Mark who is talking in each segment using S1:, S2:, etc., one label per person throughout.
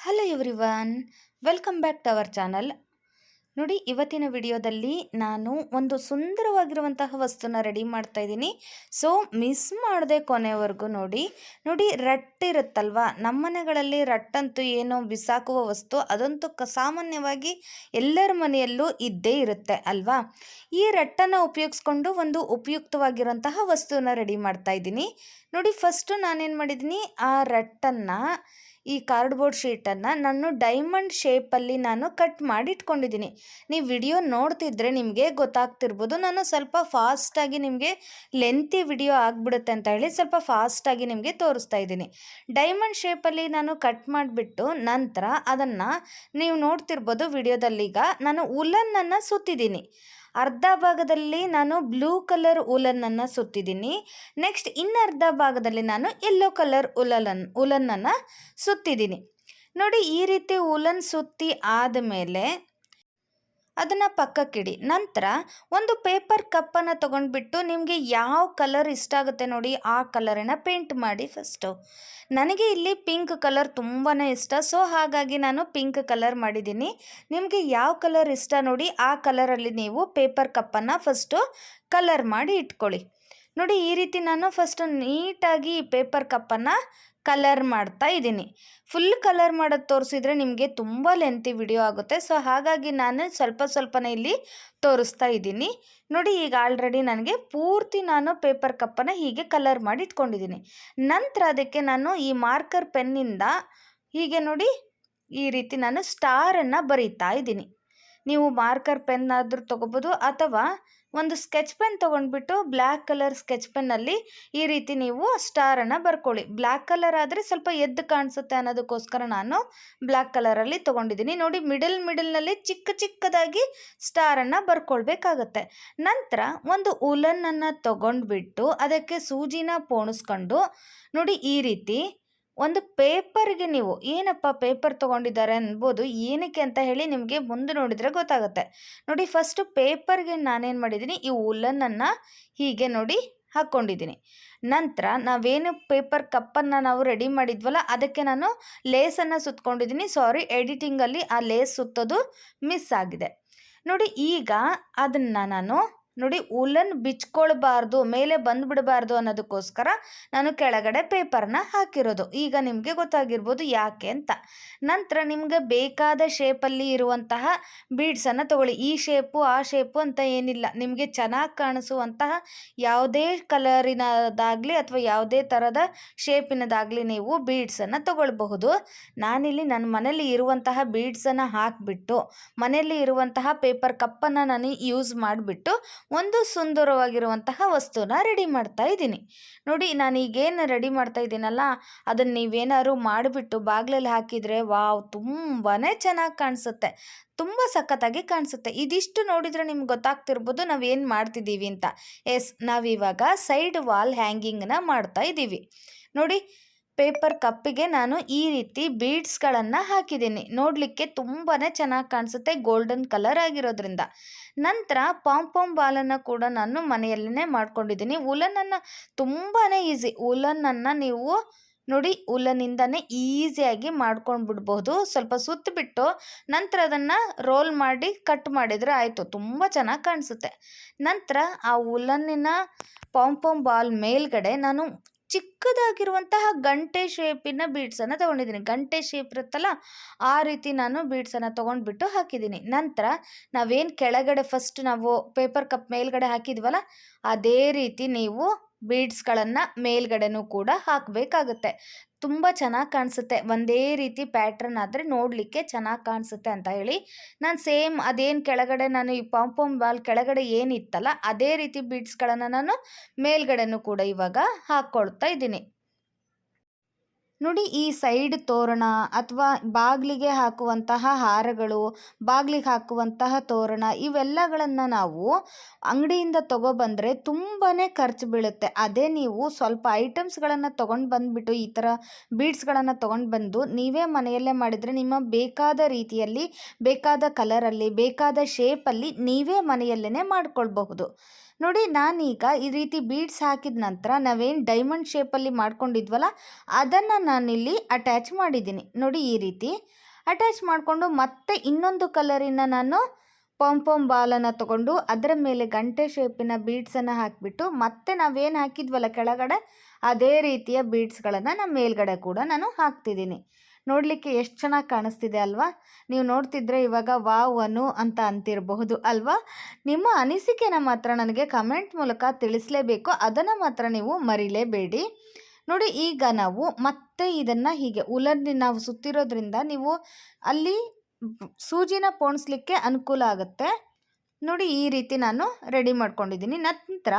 S1: Hello everyone welcome back to our channel ನೋಡಿ, ಇವತ್ತಿನ ವಿಡಿಯೋದಲ್ಲಿ ನಾನು ಒಂದು ಸುಂದರವಾಗಿರುವಂತಹ ವಸ್ತುನ ರೆಡಿ ಮಾಡ್ತಾ ಇದ್ದೀನಿ. ಸೊ ಮಿಸ್ ಮಾಡದೆ ಕೊನೆವರೆಗೂ ನೋಡಿ. ನೋಡಿ ರಟ್ಟಿರುತ್ತಲ್ವಾ ನಮ್ಮನೆಗಳಲ್ಲಿ ರಟ್ಟಂತೂ ಏನೋ ಬಿಸಾಕುವ ವಸ್ತು, ಅದಂತೂ ಕ ಸಾಮಾನ್ಯವಾಗಿ ಎಲ್ಲರ ಮನೆಯಲ್ಲೂ ಇದ್ದೇ ಇರುತ್ತೆ ಅಲ್ವಾ? ಈ ರಟ್ಟನ್ನು ಉಪಯೋಗಿಸ್ಕೊಂಡು ಒಂದು ಉಪಯುಕ್ತವಾಗಿರುವಂತಹ ವಸ್ತುನ ರೆಡಿ ಮಾಡ್ತಾ ಇದ್ದೀನಿ. ನೋಡಿ ಫಸ್ಟು ನಾನೇನು ಮಾಡಿದ್ದೀನಿ? ಆ ರಟ್ಟನ್ನು ಈ ಕಾರ್ಡ್ಬೋರ್ಡ್ ಶೀಟನ್ನು ನಾನು ಡೈಮಂಡ್ ಶೇಪಲ್ಲಿ ನಾನು ಕಟ್ ಮಾಡಿ ಇಟ್ಕೊಂಡಿದ್ದೀನಿ ನೀವು ವಿಡಿಯೋ ನೋಡ್ತಿದ್ರೆ ನಿಮಗೆ ಗೊತ್ತಾಗ್ತಿರ್ಬೋದು. ನಾನು ಸ್ವಲ್ಪ ಫಾಸ್ಟಾಗಿ ನಿಮಗೆ ಲೆಂತಿ ವಿಡಿಯೋ ಆಗಿಬಿಡುತ್ತೆ ಅಂತ ಹೇಳಿ ಸ್ವಲ್ಪ ಫಾಸ್ಟಾಗಿ ನಿಮಗೆ ತೋರಿಸ್ತಾ ಇದ್ದೀನಿ. ಡೈಮಂಡ್ ಶೇಪಲ್ಲಿ ನಾನು ಕಟ್ ಮಾಡಿಬಿಟ್ಟು ನಂತರ ಅದನ್ನು ನೀವು ನೋಡ್ತಿರ್ಬೋದು ವಿಡಿಯೋದಲ್ಲೀಗ ನಾನು ಉಲನ್ನನ್ನು ಸುತ್ತಿದ್ದೀನಿ. ಅರ್ಧ ಭಾಗದಲ್ಲಿ ನಾನು ಬ್ಲೂ ಕಲರ್ ಉಲನ್ನನ್ನು ಸುತ್ತಿದ್ದೀನಿ. ನೆಕ್ಸ್ಟ್ ಇನ್ನರ್ಧ ಭಾಗದಲ್ಲಿ ನಾನು ಯೆಲ್ಲೋ ಕಲರ್ ಉಲಲನ್, ಉಲನ್ನನ್ನು ಸುತ್ತಿದ್ದೀನಿ. ನೋಡಿ, ಈ ರೀತಿ ಉಲನ್ ಸುತ್ತಿ ಆದಮೇಲೆ ಅದನ್ನು ಪಕ್ಕಕ್ಕಿಡಿ. ನಂತರ ಒಂದು ಪೇಪರ್ ಕಪ್ಪನ್ನು ತೊಗೊಂಡ್ಬಿಟ್ಟು ನಿಮಗೆ ಯಾವ ಕಲರ್ ಇಷ್ಟ ಆಗುತ್ತೆ ನೋಡಿ, ಆ ಕಲರನ್ನು ಪೇಂಟ್ ಮಾಡಿ ಫಸ್ಟು ನನಗೆ ಇಲ್ಲಿ ಪಿಂಕ್ ಕಲರ್ ತುಂಬಾ ಇಷ್ಟ. ಸೊ, ಹಾಗಾಗಿ ನಾನು ಪಿಂಕ್ ಕಲರ್ ಮಾಡಿದ್ದೀನಿ. ನಿಮಗೆ ಯಾವ ಕಲರ್ ಇಷ್ಟ ನೋಡಿ, ಆ ಕಲರಲ್ಲಿ ನೀವು ಪೇಪರ್ ಕಪ್ಪನ್ನು ಫಸ್ಟು ಕಲರ್ ಮಾಡಿ ಇಟ್ಕೊಳ್ಳಿ. ನೋಡಿ, ಈ ರೀತಿ ನಾನು ಫಸ್ಟು ನೀಟಾಗಿ ಪೇಪರ್ ಕಪ್ಪನ್ನು ಕಲರ್ ಮಾಡ್ತಾ ಇದ್ದೀನಿ. ಫುಲ್ ಕಲರ್ ಮಾಡೋದು ತೋರಿಸಿದ್ರೆ ನಿಮಗೆ ತುಂಬ ಲೆಂತಿ ವಿಡಿಯೋ ಆಗುತ್ತೆ. ಸೊ ಹಾಗಾಗಿ ನಾನು ಸ್ವಲ್ಪ ಸ್ವಲ್ಪನೇ ಇಲ್ಲಿ ತೋರಿಸ್ತಾ ಇದ್ದೀನಿ. ನೋಡಿ, ಈಗ ಆಲ್ರೆಡಿ ನನಗೆ ಪೂರ್ತಿ ನಾನು ಪೇಪರ್ ಕಪ್ಪನ್ನು ಹೀಗೆ ಕಲರ್ ಮಾಡಿ ಇಟ್ಕೊಂಡಿದ್ದೀನಿ. ನಂತರ ಅದಕ್ಕೆ ನಾನು ಈ ಮಾರ್ಕರ್ ಪೆನ್ನಿಂದ ಹೀಗೆ ನೋಡಿ ಈ ರೀತಿ ನಾನು ಸ್ಟಾರನ್ನು ಬರೀತಾ ಇದ್ದೀನಿ. ನೀವು ಮಾರ್ಕರ್ ಪೆನ್ ಆದರೂ ತೊಗೋಬೋದು ಅಥವಾ ಒಂದು ಸ್ಕೆಚ್ ಪೆನ್ ತೊಗೊಂಡ್ಬಿಟ್ಟು ಬ್ಲ್ಯಾಕ್ ಕಲರ್ ಸ್ಕೆಚ್ ಪೆನ್ನಲ್ಲಿ ಈ ರೀತಿ ನೀವು ಸ್ಟಾರನ್ನು ಬರ್ಕೊಳ್ಳಿ. ಬ್ಲ್ಯಾಕ್ ಕಲರ್ ಆದರೆ ಸ್ವಲ್ಪ ಎದ್ದು ಕಾಣಿಸುತ್ತೆ ಅನ್ನೋದಕ್ಕೋಸ್ಕರ ನಾನು ಬ್ಲ್ಯಾಕ್ ಕಲರಲ್ಲಿ ತೊಗೊಂಡಿದ್ದೀನಿ. ನೋಡಿ ಮಿಡಲ್ ಮಿಡಲ್ನಲ್ಲಿ ಚಿಕ್ಕ ಚಿಕ್ಕದಾಗಿ ಸ್ಟಾರನ್ನು ಬರ್ಕೊಳ್ಬೇಕಾಗತ್ತೆ. ನಂತರ ಒಂದು ಉಲನ್ನನ್ನು ತೊಗೊಂಡ್ಬಿಟ್ಟು ಅದಕ್ಕೆ ಸೂಜಿನ ಪೋಣಿಸ್ಕೊಂಡು ನೋಡಿ ಈ ರೀತಿ ಒಂದು ಪೇಪರ್ಗೆ ನೀವು ಏನಪ್ಪ ಪೇಪರ್ ತೊಗೊಂಡಿದ್ದಾರೆ ಅನ್ಬೋದು ಏನಕ್ಕೆ ಅಂತ ಹೇಳಿ ನಿಮಗೆ ಮುಂದೆ ನೋಡಿದರೆ ಗೊತ್ತಾಗುತ್ತೆ. ನೋಡಿ ಫಸ್ಟು ಪೇಪರ್ಗೆ ನಾನೇನು ಮಾಡಿದ್ದೀನಿ ಈ ಉಲ್ಲನನ್ನು ಹೀಗೆ ನೋಡಿ ಹಾಕ್ಕೊಂಡಿದ್ದೀನಿ. ನಂತರ ನಾವೇನು ಪೇಪರ್ ಕಪ್ಪನ್ನು ನಾವು ರೆಡಿ ಮಾಡಿದ್ವಲ್ಲ ಅದಕ್ಕೆ ನಾನು ಲೇಸನ್ನು ಸುತ್ಕೊಂಡಿದ್ದೀನಿ. ಸಾರಿ, ಎಡಿಟಿಂಗಲ್ಲಿ ಆ ಲೇಸ್ ಸುತ್ತೋದು ಮಿಸ್ ಆಗಿದೆ. ನೋಡಿ ಈಗ ಅದನ್ನು ನಾನು ನೋಡಿ ಉಲನ್ ಬಿಚ್ಕೊಳ್ಬಾರ್ದು, ಮೇಲೆ ಬಂದುಬಿಡಬಾರ್ದು ಅನ್ನೋದಕ್ಕೋಸ್ಕರ ನಾನು ಕೆಳಗಡೆ ಪೇಪರ್ನ ಹಾಕಿರೋದು. ಈಗ ನಿಮಗೆ ಗೊತ್ತಾಗಿರ್ಬೋದು ಯಾಕೆ ಅಂತ. ನಂತರ ನಿಮಗೆ ಬೇಕಾದ ಶೇಪಲ್ಲಿ ಇರುವಂತಹ ಬೀಡ್ಸನ್ನು ತಗೊಳ್ಳಿ. ಈ ಶೇಪು, ಆ ಶೇಪು ಅಂತ ಏನಿಲ್ಲ. ನಿಮಗೆ ಚೆನ್ನಾಗಿ ಕಾಣಿಸುವಂತಹ ಯಾವುದೇ ಕಲರಿನದಾಗಲಿ ಅಥವಾ ಯಾವುದೇ ಥರದ ಶೇಪಿನದಾಗಲಿ ನೀವು ಬೀಡ್ಸನ್ನು ತಗೊಳ್ಬಹುದು. ನಾನಿಲ್ಲಿ ನನ್ನ ಮನೇಲಿ ಇರುವಂತಹ ಬೀಡ್ಸನ್ನು ಹಾಕಿಬಿಟ್ಟು ಮನೆಯಲ್ಲಿ ಇರುವಂತಹ ಪೇಪರ್ ಕಪ್ಪನ್ನು ನಾನು ಯೂಸ್ ಮಾಡಿಬಿಟ್ಟು ಒಂದು ಸುಂದರವಾಗಿರುವಂತಹ ವಸ್ತುನ ರೆಡಿ ಮಾಡ್ತಾ ಇದ್ದೀನಿ. ನೋಡಿ, ನಾನು ಈಗೇನು ರೆಡಿ ಮಾಡ್ತಾ ಇದ್ದೀನಲ್ಲ ಅದನ್ನು ನೀವೇನಾದ್ರು ಮಾಡಿಬಿಟ್ಟು ಬಾಗಿಲಲ್ಲಿ ಹಾಕಿದರೆ ವಾವ್ ತುಂಬಾ ಚೆನ್ನಾಗಿ ಕಾಣಿಸುತ್ತೆ. ತುಂಬ ಸಖತ್ತಾಗಿ ಕಾಣಿಸುತ್ತೆ. ಇದಿಷ್ಟು ನೋಡಿದರೆ ನಿಮ್ಗೆ ಗೊತ್ತಾಗ್ತಿರ್ಬೋದು ನಾವೇನು ಮಾಡ್ತಿದ್ದೀವಿ ಅಂತ. ಎಸ್ ನಾವಿವಾಗ ಸೈಡ್ ವಾಲ್ ಹ್ಯಾಂಗಿಂಗ್ನ ಮಾಡ್ತಾ ಇದ್ದೀವಿ. ನೋಡಿ ಪೇಪರ್ ಕಪ್ಪಿಗೆ ನಾನು ಈ ರೀತಿ ಬೀಡ್ಸ್ಗಳನ್ನು ಹಾಕಿದ್ದೀನಿ. ನೋಡಲಿಕ್ಕೆ ತುಂಬಾ ಚೆನ್ನಾಗಿ ಕಾಣಿಸುತ್ತೆ, ಗೋಲ್ಡನ್ ಕಲರ್ ಆಗಿರೋದ್ರಿಂದ. ನಂತರ ಪಾಂಪಾಮ್ ಬಾಲನ್ನು ಕೂಡ ನಾನು ಮನೆಯಲ್ಲೇ ಮಾಡ್ಕೊಂಡಿದ್ದೀನಿ. ಉಲನನ್ನು ತುಂಬಾ ಈಸಿ. ಉಲನನ್ನು ನೀವು ನೋಡಿ, ಉಲನಿಂದನೇ ಈಸಿಯಾಗಿ ಮಾಡ್ಕೊಂಡು ಬಿಡ್ಬೋದು ಸ್ವಲ್ಪ ಸುತ್ತಿಬಿಟ್ಟು ನಂತರ ಅದನ್ನು ರೋಲ್ ಮಾಡಿ ಕಟ್ ಮಾಡಿದರೆ ಆಯಿತು. ತುಂಬ ಚೆನ್ನಾಗಿ ಕಾಣಿಸುತ್ತೆ. ನಂತರ ಆ ಉಲನ್ನಿನ ಪಾಂಪಾಮ್ ಬಾಲ್ ಮೇಲ್ಗಡೆ ನಾನು ಚಿಕ್ಕದಾಗಿರುವಂತಹ ಗಂಟೆ ಶೇಪಿನ ಬೀಡ್ಸನ್ನು ತೊಗೊಂಡಿದ್ದೀನಿ. ಗಂಟೆ ಶೇಪ್ ಇರುತ್ತಲ್ಲ, ಆ ರೀತಿ ನಾನು ಬೀಡ್ಸನ್ನು ತೊಗೊಂಡ್ಬಿಟ್ಟು ಹಾಕಿದ್ದೀನಿ. ನಂತರ ನಾವೇನು ಕೆಳಗಡೆ ಫಸ್ಟ್ ನಾವು ಪೇಪರ್ ಕಪ್ ಮೇಲ್ಗಡೆ ಹಾಕಿದ್ವಲ್ಲ, ಅದೇ ರೀತಿ ನೀವು ಬೀಡ್ಸ್ಗಳನ್ನು ಮೇಲ್ಗಡೆನೂ ಕೂಡ ಹಾಕಬೇಕಾಗುತ್ತೆ. ತುಂಬ ಚೆನ್ನಾಗಿ ಕಾಣಿಸುತ್ತೆ. ಒಂದೇ ರೀತಿ ಪ್ಯಾಟ್ರನ್ ಆದರೆ ನೋಡಲಿಕ್ಕೆ ಚೆನ್ನಾಗಿ ಕಾಣಿಸುತ್ತೆ ಅಂತ ಹೇಳಿ. ನಾನು ಸೇಮ್ ಅದೇನು ಕೆಳಗಡೆ ನಾನು ಈ ಪಾಂಪಾಮ್ ಬಾಲ್ ಕೆಳಗಡೆ ಏನಿತ್ತಲ್ಲ, ಅದೇ ರೀತಿ ಬೀಡ್ಸ್ಗಳನ್ನು ನಾನು ಮೇಲ್ಗಡೆನೂ ಕೂಡ ಇವಾಗ ಹಾಕ್ಕೊಳ್ತಾ ಇದ್ದೀನಿ. ನೋಡಿ ಈ ಸೈಡ್ ತೋರಣ ಅಥವಾ ಬಾಗಿಲಿಗೆ ಹಾಕುವಂತಹ ಹಾರಗಳು, ಬಾಗಿಲಿಗೆ ಹಾಕುವಂತಹ ತೋರಣ ಇವೆಲ್ಲಗಳನ್ನು ನಾವು ಅಂಗಡಿಯಿಂದ ತೊಗೊಬಂದರೆ ತುಂಬಾ ಖರ್ಚು ಬೀಳುತ್ತೆ. ಅದೇ ನೀವು ಸ್ವಲ್ಪ ಐಟಮ್ಸ್ಗಳನ್ನು ತೊಗೊಂಡು ಬಂದುಬಿಟ್ಟು ಈ ಥರ ಬೀಡ್ಸ್ಗಳನ್ನು ತೊಗೊಂಡು ಬಂದು ನೀವೇ ಮನೆಯಲ್ಲೇ ಮಾಡಿದರೆ ನಿಮ್ಮ ಬೇಕಾದ ರೀತಿಯಲ್ಲಿ, ಬೇಕಾದ ಕಲರಲ್ಲಿ, ಬೇಕಾದ ಶೇಪಲ್ಲಿ ನೀವೇ ಮನೆಯಲ್ಲೇ ಮಾಡ್ಕೊಳ್ಬಹುದು. ನೋಡಿ, ನಾನೀಗ ಈ ರೀತಿ ಬೀಡ್ಸ್ ಹಾಕಿದ ನಂತರ ನಾವೇನು ಡೈಮಂಡ್ ಶೇಪಲ್ಲಿ ಮಾಡ್ಕೊಂಡಿದ್ವಲ್ಲ, ಅದನ್ನು ನಾನಿಲ್ಲಿ ಅಟ್ಯಾಚ್ ಮಾಡಿದ್ದೀನಿ. ನೋಡಿ ಈ ರೀತಿ ಅಟ್ಯಾಚ್ ಮಾಡಿಕೊಂಡು ಮತ್ತೆ ಇನ್ನೊಂದು ಕಲರಿನ ನಾನು ಪಾಂಪಾಮ್ ಬಾಲನ್ನು ತಗೊಂಡು ಅದರ ಮೇಲೆ ಗಂಟೆ ಶೇಪಿನ ಬೀಡ್ಸನ್ನು ಹಾಕಿಬಿಟ್ಟು ಮತ್ತೆ ನಾವೇನು ಹಾಕಿದ್ವಲ್ಲ ಕೆಳಗಡೆ, ಅದೇ ರೀತಿಯ ಬೀಡ್ಸ್ಗಳನ್ನು ನಾನು ಮೇಲ್ಗಡೆ ಕೂಡ ನಾನು ಹಾಕ್ತಿದ್ದೀನಿ. ನೋಡಲಿಕ್ಕೆ ಎಷ್ಟು ಚೆನ್ನಾಗಿ ಕಾಣಿಸ್ತಿದೆ ಅಲ್ವಾ? ನೀವು ನೋಡ್ತಿದ್ರೆ ಇವಾಗ ವಾವ್, ಅನು ಅಂತ ಅಂತಿರಬಹುದು ಅಲ್ವಾ? ನಿಮ್ಮ ಅನಿಸಿಕೆನ ಮಾತ್ರ ನನಗೆ ಕಮೆಂಟ್ ಮೂಲಕ ತಿಳಿಸಲೇಬೇಕು. ಅದನ್ನು ಮಾತ್ರ ನೀವು ಮರಿಲೇಬೇಡಿ. ನೋಡಿ, ಈಗ ನಾವು ಮತ್ತೆ ಇದನ್ನು ಹೀಗೆ ಉಲರ್ನಿ, ನಾವು ಸುತ್ತಿರೋದ್ರಿಂದ ನೀವು ಅಲ್ಲಿ ಸೂಜಿನ ಪೋಣಿಸ್ಲಿಕ್ಕೆ ಅನುಕೂಲ ಆಗುತ್ತೆ. ನೋಡಿ, ಈ ರೀತಿ ನಾನು ರೆಡಿ ಮಾಡ್ಕೊಂಡಿದ್ದೀನಿ. ನಂತರ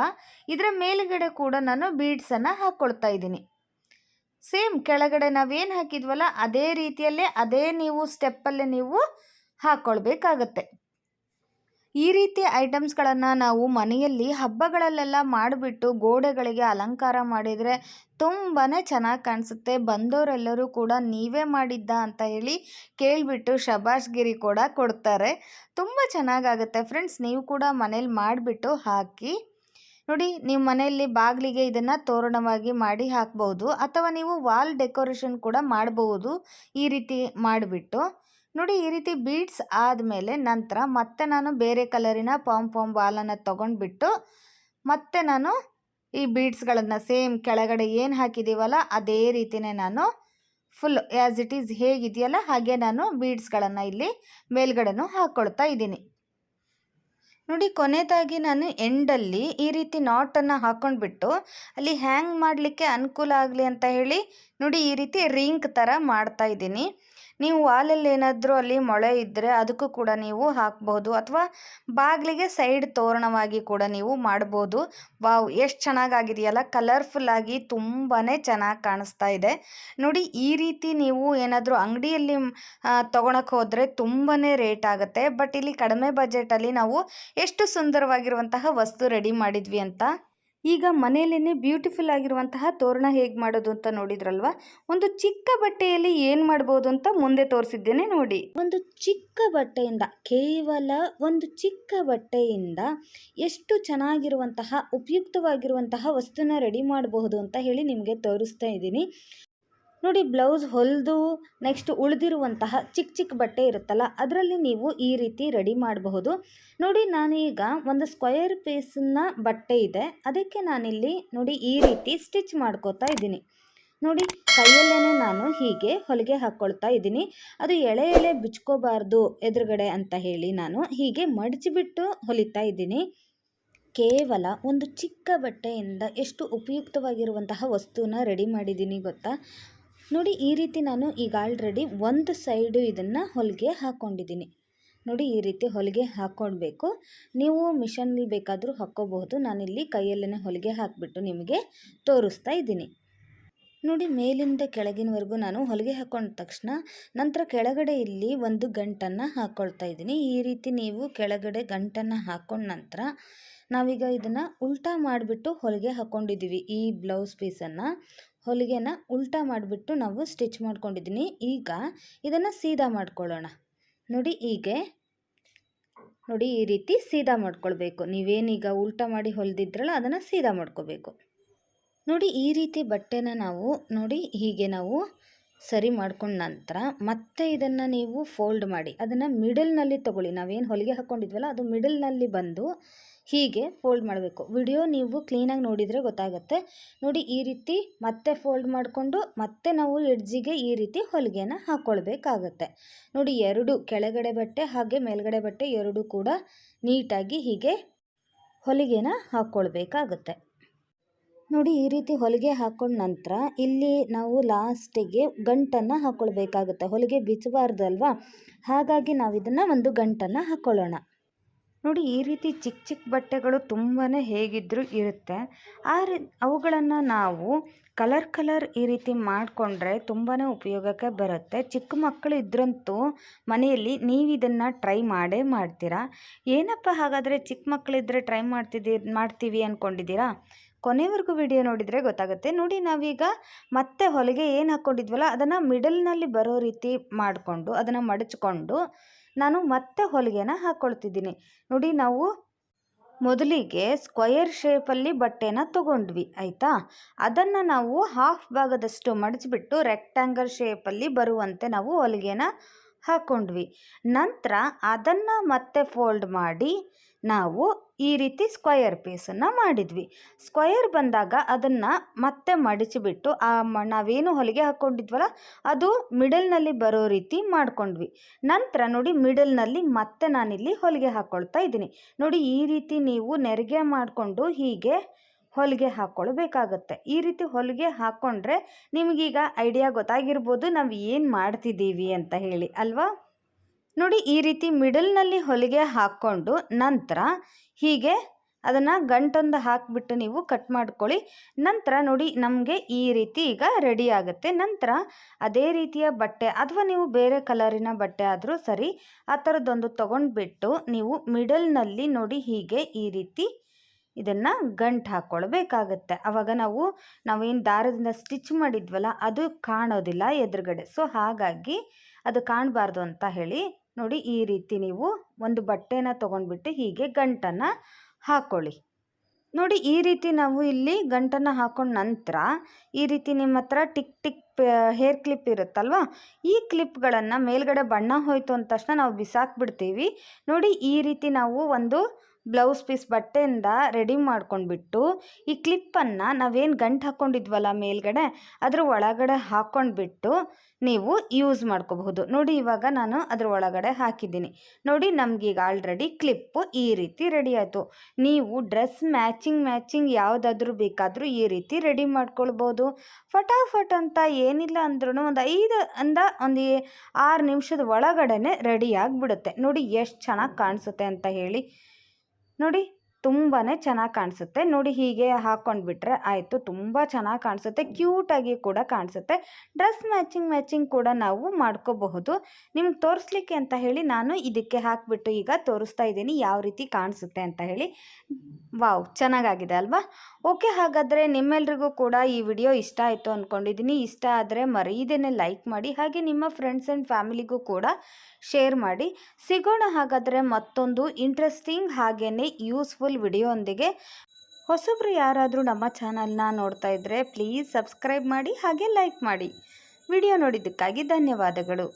S1: ಇದರ ಮೇಲುಗಡೆ ಕೂಡ ನಾನು ಬೀಡ್ಸನ್ನು ಹಾಕ್ಕೊಳ್ತಾ ಇದ್ದೀನಿ. ಸೇಮ್ ಕೆಳಗಡೆ ನಾವೇನು ಹಾಕಿದ್ವಲ್ಲ, ಅದೇ ರೀತಿಯಲ್ಲೇ ಅದೇ ನೀವು ಸ್ಟೆಪ್ಪಲ್ಲೇ ನೀವು ಹಾಕ್ಕೊಳ್ಬೇಕಾಗತ್ತೆ ಈ ರೀತಿ ಐಟಮ್ಸ್ಗಳನ್ನು ನಾವು ಮನೆಯಲ್ಲಿ ಹಬ್ಬಗಳಲ್ಲೆಲ್ಲ ಮಾಡಿಬಿಟ್ಟು ಗೋಡೆಗಳಿಗೆ ಅಲಂಕಾರ ಮಾಡಿದರೆ ತುಂಬಾ ಚೆನ್ನಾಗಿ ಕಾಣಿಸುತ್ತೆ. ಬಂದವರೆಲ್ಲರೂ ಕೂಡ ನೀವೇ ಮಾಡಿದ್ದ ಅಂತ ಹೇಳಿ ಕೇಳಿಬಿಟ್ಟು ಶಬಾಷ್ಗಿರಿ ಕೂಡ ಕೊಡ್ತಾರೆ. ತುಂಬ ಚೆನ್ನಾಗಾಗುತ್ತೆ. ಫ್ರೆಂಡ್ಸ್, ನೀವು ಕೂಡ ಮನೇಲಿ ಮಾಡಿಬಿಟ್ಟು ಹಾಕಿ. ನೋಡಿ, ನೀವು ಮನೆಯಲ್ಲಿ ಬಾಗಿಲಿಗೆ ಇದನ್ನು ತೋರಣವಾಗಿ ಮಾಡಿ ಹಾಕ್ಬೋದು ಅಥವಾ ನೀವು ವಾಲ್ ಡೆಕೋರೇಷನ್ ಕೂಡ ಮಾಡಬಹುದು ಈ ರೀತಿ ಮಾಡಿಬಿಟ್ಟು. ನೋಡಿ, ಈ ರೀತಿ ಬೀಡ್ಸ್ ಆದಮೇಲೆ ನಂತರ ಮತ್ತೆ ನಾನು ಬೇರೆ ಕಲರಿನ ಪಾಮ್ ಪಾಮ್ ಬಾಲನ್ನು ತೊಗೊಂಡ್ಬಿಟ್ಟು ಮತ್ತೆ ನಾನು ಈ ಬೀಡ್ಸ್ಗಳನ್ನು ಸೇಮ್ ಕೆಳಗಡೆ ಏನು ಹಾಕಿದ್ದೀವಲ್ಲ ಅದೇ ರೀತಿಯೇ ನಾನು ಫುಲ್ ಆ್ಯಸ್ ಇಟ್ ಈಸ್ ಹೇಗಿದೆಯಲ್ಲ ಹಾಗೆ ನಾನು ಬೀಡ್ಸ್ಗಳನ್ನು ಇಲ್ಲಿ ಮೇಲ್ಗಡೆನೂ ಹಾಕ್ಕೊಳ್ತಾ ಇದ್ದೀನಿ. ನೋಡಿ ಕೊನೆಯದಾಗಿ ನಾನು ಎಂಡಲ್ಲಿ ಈ ರೀತಿ ನಾಟನ್ನು ಹಾಕ್ಕೊಂಡ್ಬಿಟ್ಟು ಅಲ್ಲಿ ಹ್ಯಾಂಗ್ ಮಾಡಲಿಕ್ಕೆ ಅನುಕೂಲ ಆಗಲಿ ಅಂತ ಹೇಳಿ ನೋಡಿ, ಈ ರೀತಿ ರಿಂಕ್ ಥರ ಮಾಡ್ತಾ ಇದ್ದೀನಿ. ನೀವು ವಾಲಲ್ಲಿ ಏನಾದರೂ ಅಲ್ಲಿ ಮೊಳೆ ಇದ್ದರೆ ಅದಕ್ಕೂ ಕೂಡ ನೀವು ಹಾಕ್ಬೋದು. ಅಥವಾ ಬಾಗಿಲಿಗೆ ಸೈಡ್ ತೋರಣವಾಗಿ ಕೂಡ ನೀವು ಮಾಡ್ಬೋದು. ವಾವ್, ಎಷ್ಟು ಚೆನ್ನಾಗಾಗಿದೆಯಲ್ಲ. ಕಲರ್ಫುಲ್ಲಾಗಿ ತುಂಬಾ ಚೆನ್ನಾಗಿ ಕಾಣಿಸ್ತಾ ಇದೆ. ನೋಡಿ, ಈ ರೀತಿ ನೀವು ಏನಾದರೂ ಅಂಗಡಿಯಲ್ಲಿ ತೊಗೊಳಕ್ಕೆ ಹೋದರೆ ತುಂಬಾ ರೇಟ್ ಆಗುತ್ತೆ. ಬಟ್ ಇಲ್ಲಿ ಕಡಿಮೆ ಬಜೆಟಲ್ಲಿ ನಾವು ಎಷ್ಟು ಸುಂದರವಾಗಿರುವಂತಹ ವಸ್ತು ರೆಡಿ ಮಾಡಿದ್ವಿ ಅಂತ ಈಗ ಮನೆಯಲ್ಲೇ ಬ್ಯೂಟಿಫುಲ್ ಆಗಿರುವಂತಹ ತೋರಣ ಹೇಗೆ ಮಾಡೋದು ಅಂತ ನೋಡಿದ್ರಲ್ವಾ? ಒಂದು ಚಿಕ್ಕ ಬಟ್ಟೆಯಲ್ಲಿ ಏನು ಮಾಡ್ಬೋದು ಅಂತ ಮುಂದೆ ತೋರಿಸಿದ್ದೇನೆ ನೋಡಿ. ಒಂದು ಚಿಕ್ಕ ಬಟ್ಟೆಯಿಂದ, ಕೇವಲ ಒಂದು ಚಿಕ್ಕ ಬಟ್ಟೆಯಿಂದ ಎಷ್ಟು ಚೆನ್ನಾಗಿರುವಂತಹ, ಉಪಯುಕ್ತವಾಗಿರುವಂತಹ ವಸ್ತುನ ರೆಡಿ ಮಾಡಬಹುದು ಅಂತ ಹೇಳಿ ನಿಮಗೆ ತೋರಿಸ್ತಾ ಇದ್ದೀನಿ. ನೋಡಿ ಬ್ಲೌಸ್ ಹೊಲಿದು ನೆಕ್ಸ್ಟ್ ಉಳಿದಿರುವಂತಹ ಚಿಕ್ಕ ಚಿಕ್ಕ ಬಟ್ಟೆ ಇರುತ್ತಲ್ಲ, ಅದರಲ್ಲಿ ನೀವು ಈ ರೀತಿ ರೆಡಿ ಮಾಡಬಹುದು. ನೋಡಿ ನಾನೀಗ ಒಂದು ಸ್ಕ್ವಯರ್ ಪೀಸನ್ನ ಬಟ್ಟೆ ಇದೆ, ಅದಕ್ಕೆ ನಾನಿಲ್ಲಿ ನೋಡಿ ಈ ರೀತಿ ಸ್ಟಿಚ್ ಮಾಡ್ಕೋತಾ ಇದ್ದೀನಿ. ನೋಡಿ ಕೈಯಲ್ಲೇ ನಾನು ಹೀಗೆ ಹೊಲಿಗೆ ಹಾಕ್ಕೊಳ್ತಾ ಇದ್ದೀನಿ. ಅದು ಎಳೆ ಎಳೆ ಬಿಚ್ಕೋಬಾರ್ದು ಎದುರುಗಡೆ ಅಂತ ಹೇಳಿ ನಾನು ಹೀಗೆ ಮಡಚಿಬಿಟ್ಟು ಹೊಲಿತಾ ಇದ್ದೀನಿ. ಕೇವಲ ಒಂದು ಚಿಕ್ಕ ಬಟ್ಟೆಯಿಂದ ಎಷ್ಟು ಉಪಯುಕ್ತವಾಗಿರುವಂತಹ ವಸ್ತುನ ರೆಡಿ ಮಾಡಿದ್ದೀನಿ ಗೊತ್ತಾ? ನೋಡಿ, ಈ ರೀತಿ ನಾನು ಈಗ ಆಲ್ರೆಡಿ ಒಂದು ಸೈಡು ಇದನ್ನು ಹೊಲಿಗೆ ಹಾಕ್ಕೊಂಡಿದ್ದೀನಿ ನೋಡಿ, ಈ ರೀತಿ ಹೊಲಿಗೆ ಹಾಕ್ಕೊಳ್ಬೇಕು ನೀವು ಮಿಷನ್ಲಿ ಬೇಕಾದರೂ ಹಾಕ್ಕೋಬಹುದು. ನಾನಿಲ್ಲಿ ಕೈಯಲ್ಲೇ ಹೊಲಿಗೆ ಹಾಕಿಬಿಟ್ಟು ನಿಮಗೆ ತೋರಿಸ್ತಾ ಇದ್ದೀನಿ. ನೋಡಿ, ಮೇಲಿಂದ ಕೆಳಗಿನವರೆಗೂ ನಾನು ಹೊಲಿಗೆ ಹಾಕ್ಕೊಂಡ ತಕ್ಷಣ ನಂತರ ಕೆಳಗಡೆ ಇಲ್ಲಿ ಒಂದು ಗಂಟನ್ನು ಹಾಕ್ಕೊಳ್ತಾ ಇದ್ದೀನಿ. ಈ ರೀತಿ ನೀವು ಕೆಳಗಡೆ ಗಂಟನ್ನು ಹಾಕ್ಕೊಂಡ ನಂತರ ನಾವೀಗ ಇದನ್ನು ಉಲ್ಟಾ ಮಾಡಿಬಿಟ್ಟು ಹೊಲಿಗೆ ಹಾಕ್ಕೊಂಡಿದ್ದೀವಿ ಈ ಬ್ಲೌಸ್ ಪೀಸನ್ನು ಹೊಲಿಗೆನ ಉಲ್ಟಾ ಮಾಡಿಬಿಟ್ಟು ನಾವು ಸ್ಟಿಚ್ ಮಾಡ್ಕೊಂಡಿದ್ದೀನಿ ಈಗ ಇದನ್ನು ಸೀದಾ ಮಾಡ್ಕೊಳ್ಳೋಣ. ನೋಡಿ ಹೀಗೆ. ನೋಡಿ ಈ ರೀತಿ ಸೀದಾ ಮಾಡ್ಕೊಳ್ಬೇಕು. ನೀವೇನೀಗ ಉಲ್ಟಾ ಮಾಡಿ ಹೊಲಿದಿದ್ರಲ್ಲ ಅದನ್ನು ಸೀದಾ ಮಾಡ್ಕೋಬೇಕು. ನೋಡಿ ಈ ರೀತಿ ಬಟ್ಟೆನ ನಾವು, ನೋಡಿ ಹೀಗೆ ನಾವು ಸರಿ ಮಾಡ್ಕೊಂಡ ನಂತರ ಮತ್ತೆ ಇದನ್ನು ನೀವು ಫೋಲ್ಡ್ ಮಾಡಿ. ಅದನ್ನು ಮಿಡಲ್ನಲ್ಲಿ ತಗೊಳ್ಳಿ. ನಾವೇನು ಹೊಲಿಗೆ ಹಾಕ್ಕೊಂಡಿದ್ವಲ್ಲ ಅದು ಮಿಡಲ್ನಲ್ಲಿ ಬಂದು ಹೀಗೆ ಫೋಲ್ಡ್ ಮಾಡಬೇಕು. ವಿಡಿಯೋ ನೀವು ಕ್ಲೀನಾಗಿ ನೋಡಿದರೆ ಗೊತ್ತಾಗುತ್ತೆ. ನೋಡಿ, ಈ ರೀತಿ ಮತ್ತೆ ಫೋಲ್ಡ್ ಮಾಡಿಕೊಂಡು ಮತ್ತೆ ನಾವು ಎಡ್ಜಿಗೆ ಈ ರೀತಿ ಹೊಲಿಗೆನ ಹಾಕ್ಕೊಳ್ಬೇಕಾಗತ್ತೆ ನೋಡಿ, ಎರಡು ಕೆಳಗಡೆ ಬಟ್ಟೆ ಹಾಗೆ ಮೇಲ್ಗಡೆ ಬಟ್ಟೆ ಎರಡು ಕೂಡ ನೀಟಾಗಿ ಹೀಗೆ ಹೊಲಿಗೆನ ಹಾಕ್ಕೊಳ್ಬೇಕಾಗತ್ತೆ ನೋಡಿ, ಈ ರೀತಿ ಹೊಲಿಗೆ ಹಾಕೊಂಡ ನಂತರ ಇಲ್ಲಿ ನಾವು ಲಾಸ್ಟಿಗೆ ಗಂಟನ್ನು ಹಾಕ್ಕೊಳ್ಬೇಕಾಗುತ್ತೆ ಹೊಲಿಗೆ ಬಿಚ್ಚಬಾರ್ದು ಅಲ್ವಾ ಹಾಗಾಗಿ ನಾವು ಇದನ್ನು ಒಂದು ಗಂಟನ್ನು ಹಾಕ್ಕೊಳ್ಳೋಣ ನೋಡಿ, ಈ ರೀತಿ ಚಿಕ್ಕ ಚಿಕ್ಕ ಬಟ್ಟೆಗಳು ತುಂಬಾ ಹೇಗಿದ್ದರೂ ಇರುತ್ತೆ. ಆ ರೀ, ಅವುಗಳನ್ನು ನಾವು ಕಲರ್ ಕಲರ್ ಈ ರೀತಿ ಮಾಡಿಕೊಂಡ್ರೆ ತುಂಬಾ ಉಪಯೋಗಕ್ಕೆ ಬರುತ್ತೆ. ಚಿಕ್ಕ ಮಕ್ಕಳು ಇದ್ರಂತೂ ಮನೆಯಲ್ಲಿ ನೀವು ಇದನ್ನು ಟ್ರೈ ಮಾಡೇ ಮಾಡ್ತೀರಾ? ಏನಪ್ಪ ಹಾಗಾದರೆ ಚಿಕ್ಕ ಮಕ್ಕಳಿದ್ರೆ ಟ್ರೈ ಮಾಡ್ತಿದ್ದೀರಿ ಮಾಡ್ತೀವಿ ಅಂದ್ಕೊಂಡಿದ್ದೀರಾ ಕೊನೆವರೆಗೂ ವಿಡಿಯೋ ನೋಡಿದರೆ ಗೊತ್ತಾಗುತ್ತೆ. ನೋಡಿ, ನಾವೀಗ ಮತ್ತೆ ಹೊಲಿಗೆ ಏನು ಹಾಕ್ಕೊಂಡಿದ್ವಲ್ಲ ಅದನ್ನು ಮಿಡಲ್ನಲ್ಲಿ ಬರೋ ರೀತಿ ಮಾಡಿಕೊಂಡು, ಅದನ್ನು ಮಡಚ್ಕೊಂಡು ನಾನು ಮತ್ತೆ ಹೊಲಿಗೆನ ಹಾಕ್ಕೊಳ್ತಿದ್ದೀನಿ ನೋಡಿ, ನಾವು ಮೊದಲಿಗೆ ಸ್ಕ್ವಯರ್ ಶೇಪಲ್ಲಿ ಬಟ್ಟೆನ ತಗೊಂಡ್ವಿ, ಆಯಿತಾ? ಅದನ್ನು ನಾವು ಹಾಫ್ ಭಾಗದಷ್ಟು ಮಡಚಿಬಿಟ್ಟು ರೆಕ್ಟ್ಯಾಂಗಲ್ ಶೇಪಲ್ಲಿ ಬರುವಂತೆ ನಾವು ಹೊಲಿಗೆನ ಹಾಕ್ಕೊಂಡ್ವಿ ನಂತರ ಅದನ್ನು ಮತ್ತೆ ಫೋಲ್ಡ್ ಮಾಡಿ ನಾವು ಈ ರೀತಿ ಸ್ಕ್ವಯರ್ ಪೀಸನ್ನು ಮಾಡಿದ್ವಿ. ಸ್ಕ್ವಯರ್ ಬಂದಾಗ ಅದನ್ನು ಮತ್ತೆ ಮಡಚಿಬಿಟ್ಟು, ಆ ಮ, ನಾವೇನು ಹೊಲಿಗೆ ಹಾಕ್ಕೊಂಡಿದ್ವಲ್ಲ ಅದು ಮಿಡಲ್ನಲ್ಲಿ ಬರೋ ರೀತಿ ಮಾಡ್ಕೊಂಡ್ವಿ. ನಂತರ ನೋಡಿ ಮಿಡಲ್ನಲ್ಲಿ ಮತ್ತೆ ನಾನಿಲ್ಲಿ ಹೊಲಿಗೆ ಹಾಕ್ಕೊಳ್ತಾ ಇದ್ದೀನಿ. ನೋಡಿ ಈ ರೀತಿ ನೀವು ನೆರಿಗೆ ಮಾಡಿಕೊಂಡು ಹೀಗೆ ಹೊಲಿಗೆ ಹಾಕ್ಕೊಳ್ಬೇಕಾಗತ್ತೆ ಈ ರೀತಿ ಹೊಲಿಗೆ ಹಾಕ್ಕೊಂಡ್ರೆ ನಿಮಗೀಗ ಐಡಿಯಾ ಗೊತ್ತಾಗಿರ್ಬೋದು, ನಾವು ಏನು ಮಾಡ್ತಿದ್ದೀವಿ ಅಂತ ಹೇಳಿ, ಅಲ್ವಾ? ನೋಡಿ ಈ ರೀತಿ ಮಿಡಲ್ನಲ್ಲಿ ಹೊಲಿಗೆ ಹಾಕ್ಕೊಂಡು ನಂತರ ಹೀಗೆ ಅದನ್ನು ಗಂಟೊಂದು ಹಾಕಿಬಿಟ್ಟು ನೀವು ಕಟ್ ಮಾಡ್ಕೊಳ್ಳಿ. ನಂತರ ನೋಡಿ ನಮಗೆ ಈ ರೀತಿ ಈಗ ರೆಡಿ ಆಗುತ್ತೆ. ನಂತರ ಅದೇ ರೀತಿಯ ಬಟ್ಟೆ ಅಥವಾ ನೀವು ಬೇರೆ ಕಲರಿನ ಬಟ್ಟೆ ಆದರೂ ಸರಿ ಆ ಥರದ್ದೊಂದು ತೊಗೊಂಡ್ಬಿಟ್ಟು ನೀವು ಮಿಡಲ್ನಲ್ಲಿ ನೋಡಿ ಹೀಗೆ ಈ ರೀತಿ ಇದನ್ನು ಗಂಟು ಹಾಕ್ಕೊಳ್ಬೇಕಾಗತ್ತೆ ಆವಾಗ ನಾವು, ನಾವೇನು ದಾರದಿಂದ ಸ್ಟಿಚ್ ಮಾಡಿದ್ವಲ್ಲ ಅದು ಕಾಣೋದಿಲ್ಲ ಎದುರುಗಡೆ. ಸೊ ಹಾಗಾಗಿ ಅದು ಕಾಣಬಾರ್ದು ಅಂತ ಹೇಳಿ ನೋಡಿ ಈ ರೀತಿ ನೀವು ಒಂದು ಬಟ್ಟೆನ ತೊಗೊಂಡ್ಬಿಟ್ಟು ಹೀಗೆ ಗಂಟನ್ನು ಹಾಕ್ಕೊಳ್ಳಿ ನೋಡಿ ಈ ರೀತಿ ನಾವು ಇಲ್ಲಿ ಗಂಟನ್ನು ಹಾಕೊಂಡ ನಂತರ ಈ ರೀತಿ ನಿಮ್ಮ ಹತ್ರ ಟಿಕ್ ಟಿಕ್ ಹೇರ್ ಕ್ಲಿಪ್ ಇರುತ್ತಲ್ವ, ಈ ಕ್ಲಿಪ್ಗಳನ್ನು ಮೇಲ್ಗಡೆ ಬಣ್ಣ ಹೋಯಿತು ಅಂದ ತಕ್ಷಣ ನಾವು ಬಿಸಾಕ್ಬಿಡ್ತೀವಿ. ನೋಡಿ ಈ ರೀತಿ ನಾವು ಒಂದು ಬ್ಲೌಸ್ ಪೀಸ್ ಬಟ್ಟೆಯಿಂದ ರೆಡಿ ಮಾಡ್ಕೊಂಡ್ಬಿಟ್ಟು ಈ ಕ್ಲಿಪ್ಪನ್ನು ನಾವೇನು ಗಂಟು ಹಾಕ್ಕೊಂಡಿದ್ವಲ್ಲ ಮೇಲ್ಗಡೆ, ಅದ್ರ ಒಳಗಡೆ ಹಾಕ್ಕೊಂಡ್ಬಿಟ್ಟು ನೀವು ಯೂಸ್ ಮಾಡ್ಕೋಬಹುದು. ನೋಡಿ ಇವಾಗ ನಾನು ಅದ್ರ ಒಳಗಡೆ ಹಾಕಿದ್ದೀನಿ. ನೋಡಿ ನಮಗೀಗ ಆಲ್ರೆಡಿ ಕ್ಲಿಪ್ಪು ಈ ರೀತಿ ರೆಡಿ ಆಯಿತು. ನೀವು ಡ್ರೆಸ್ ಮ್ಯಾಚಿಂಗ್ ಮ್ಯಾಚಿಂಗ್ ಯಾವುದಾದ್ರೂ ಬೇಕಾದರೂ ಈ ರೀತಿ ರೆಡಿ ಮಾಡ್ಕೊಳ್ಬೋದು. ಫಟಾಫಟ್ ಅಂತ ಏನಿಲ್ಲ ಅಂದ್ರೂ ಒಂದು ಐದು ಅಂದ ಒಂದು ಆರು ನಿಮಿಷದ ಒಳಗಡೆ ರೆಡಿ ಆಗಿಬಿಡುತ್ತೆ. ನೋಡಿ ಎಷ್ಟು ಚೆನ್ನಾಗಿ ಕಾಣಿಸುತ್ತೆ ಅಂತ ಹೇಳಿ. ನೋಡಿ ತುಂಬಾ ಚೆನ್ನಾಗಿ ಕಾಣಿಸುತ್ತೆ. ನೋಡಿ, ಹೀಗೆ ಹಾಕ್ಕೊಂಡ್ಬಿಟ್ರೆ ಆಯಿತು. ತುಂಬ ಚೆನ್ನಾಗಿ ಕಾಣಿಸುತ್ತೆ. ಕ್ಯೂಟಾಗಿ ಕೂಡ ಕಾಣಿಸುತ್ತೆ. ಡ್ರೆಸ್ ಮ್ಯಾಚಿಂಗ್ ಮ್ಯಾಚಿಂಗ್ ಕೂಡ ನಾವು ಮಾಡ್ಕೋಬಹುದು. ನಿಮ್ಗೆ ತೋರಿಸ್ಲಿಕ್ಕೆ ಅಂತ ಹೇಳಿ ನಾನು ಇದಕ್ಕೆ ಹಾಕಿಬಿಟ್ಟು ಈಗ ತೋರಿಸ್ತಾ ಇದ್ದೀನಿ. ಯಾವ ರೀತಿ ಕಾಣಿಸುತ್ತೆ ಅಂತ ಹೇಳಿ. ವಾವ್, ಚೆನ್ನಾಗಾಗಿದೆ ಅಲ್ವಾ? ಓಕೆ, ಹಾಗಾದರೆ ನಿಮ್ಮೆಲ್ರಿಗೂ ಕೂಡ ಈ ವಿಡಿಯೋ ಇಷ್ಟ ಆಯಿತು ಅಂದ್ಕೊಂಡಿದ್ದೀನಿ ಇಷ್ಟ ಆದರೆ ಮರೀದೇನೆ ಲೈಕ್ ಮಾಡಿ, ಹಾಗೆ ನಿಮ್ಮ ಫ್ರೆಂಡ್ಸ್ ಆ್ಯಂಡ್ ಫ್ಯಾಮಿಲಿಗೂ ಕೂಡ ಶೇರ್ ಮಾಡಿ. ಸಿಗೋಣ ಹಾಗಾದರೆ ಮತ್ತೊಂದು ಇಂಟ್ರೆಸ್ಟಿಂಗ್ ಹಾಗೇ ಯೂಸ್ಫುಲ್ ವಿಡಿಯೋಂದಿಗೆ. ಹೊಸಬ್ರು ಯಾರಾದರೂ ನಮ್ಮ ಚಾನಲ್ನ ನೋಡ್ತಾ ಇದ್ದರೆ ಪ್ಲೀಸ್ ಸಬ್ಸ್ಕ್ರೈಬ್ ಮಾಡಿ, ಹಾಗೆ ಲೈಕ್ ಮಾಡಿ. ವಿಡಿಯೋ ನೋಡಿದ್ದಕ್ಕಾಗಿ ಧನ್ಯವಾದಗಳು.